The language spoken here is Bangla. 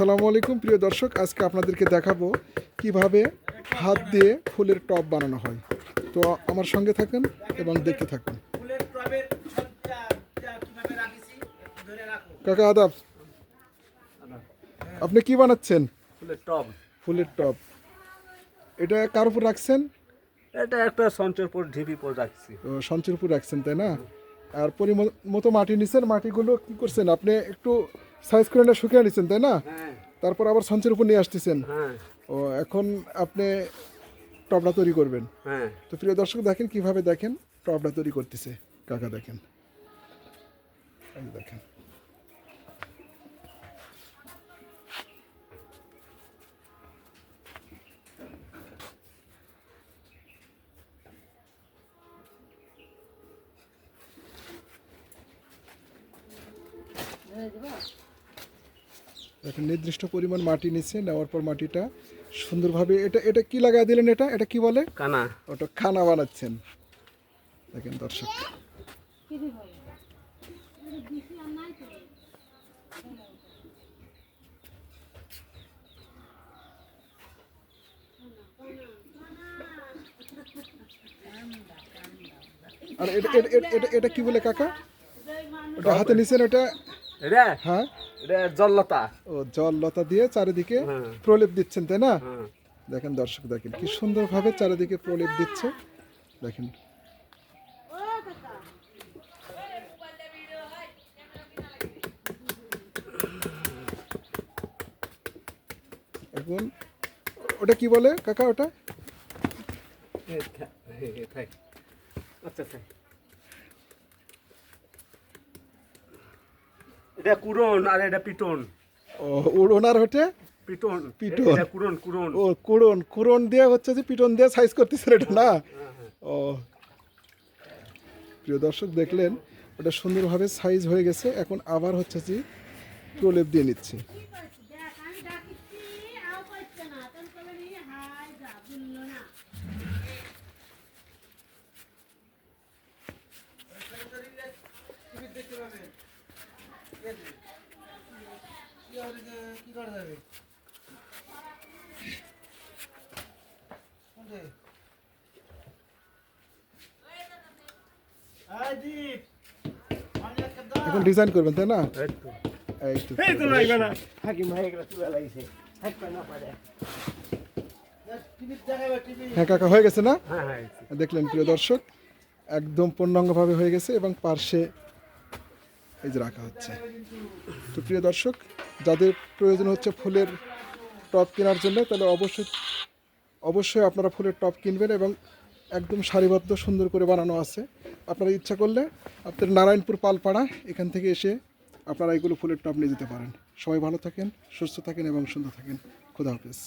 আসসালামু আলাইকুম প্রিয় দর্শক। আজকে আপনাদেরকে দেখাবো কীভাবে হাত দিয়ে ফুলের টব বানানো হয়। তো আমার সঙ্গে থাকুন এবং দেখতে থাকুন। কাকা আদাব। আপনি কি বানাচ্ছেন? ফুলের টব। ফুলের টব। এটা কার উপর রাখছেন? এটা একটা সঞ্চরপুর ঢিপি পর রাখছি। উপর রাখছেন তাই না? আর পরিমতো মাটি নিছেন। মাটিগুলো কি করছেন? আপনি একটু সাইজ করে না শুকিয়ে নিচ্ছেন তাই না? হ্যাঁ। তারপর আবার সঞ্চের উপর নিয়ে আসতেছেন। হ্যাঁ। ও এখন আপনি টবটা তৈরি করবেন। হ্যাঁ। তো প্রিয় দর্শক দেখেন কীভাবে দেখেন টবটা তৈরি করতেছে। কাকা দেখেন। এই যে দেখেন নির্দিষ্ট পরিমাণ মাটি নিচ্ছে নেওয়ার পর মাটিটা সুন্দরভাবে এটা এটা কি লাগাই দিলেন এটা? এটা কি বলে? কানা। ওটা খানা বানাচ্ছেন। দেখেন দর্শক। আর এটা এটা- এটা- এটা এটা কি বলে কাকা? ওটা হাতে নিছেন ওটা এটা? হ্যাঁ। এটা জল্লতা। ও জল লতা দিয়ে চারিদিকে হ্যাঁ। প্রলেপ দিচ্ছেন তাই না? হ্যাঁ। দেখেন দর্শক দেখেন কি সুন্দরভাবে চারিদিকে প্রলেপ দিচ্ছে। দেখেন। এখন ওটা কি বলে কাকা ওটা। আচ্ছা এটা কুরন আর এটা পিটন। ও ওনার হটে পিটন। পিটন। এটা কুরন কুরন ও কুড়ন কুড়ন দিয়ে হচ্ছে যে পিটন দিয়ে সাইজ করতেছেন এটা না? ও। প্রিয় দর্শক দেখলেন ওটা সুন্দরভাবে সাইজ হয়ে গেছে। এখন আবার হচ্ছে যে প্রলেপ দিয়ে নিচ্ছে। না তখন কবে নিয়ে হাই যা বলল না কি করা যাবে। এখন ডিজাইন করবেন তাই না? এই এই তো লাগবে না হাকিম ভাই এগুলো চুলা লাগিয়েছে। থাকবে না পারে। টিভি দেখাবে টিভি। হ্যাঁ কাকা হয়ে গেছে না? হ্যাঁ হ্যাঁ দেখলেন প্রিয় দর্শক একদম পূর্ণাঙ্গভাবে হয়ে গেছে এবং পার্শ্বে এই যে রাখা হচ্ছে। তো প্রিয় দর্শক যাদের প্রয়োজন হচ্ছে ফুলের টপ কেনার জন্য, তাহলে অবশ্যই অবশ্যই আপনারা ফুলের টপ কিনবেন এবং একদম সারিবদ্ধ সুন্দর করে বানানো আছে। আপনারা ইচ্ছা করলে আপনার নারায়ণপুর পালপাড়া এখান থেকে এসে আপনারা এগুলো ফুলের টপ নিয়ে যেতে পারেন। সবাই ভালো থাকেন, সুস্থ থাকেন এবং সুন্দর থাকেন। খুদা হাফেজ।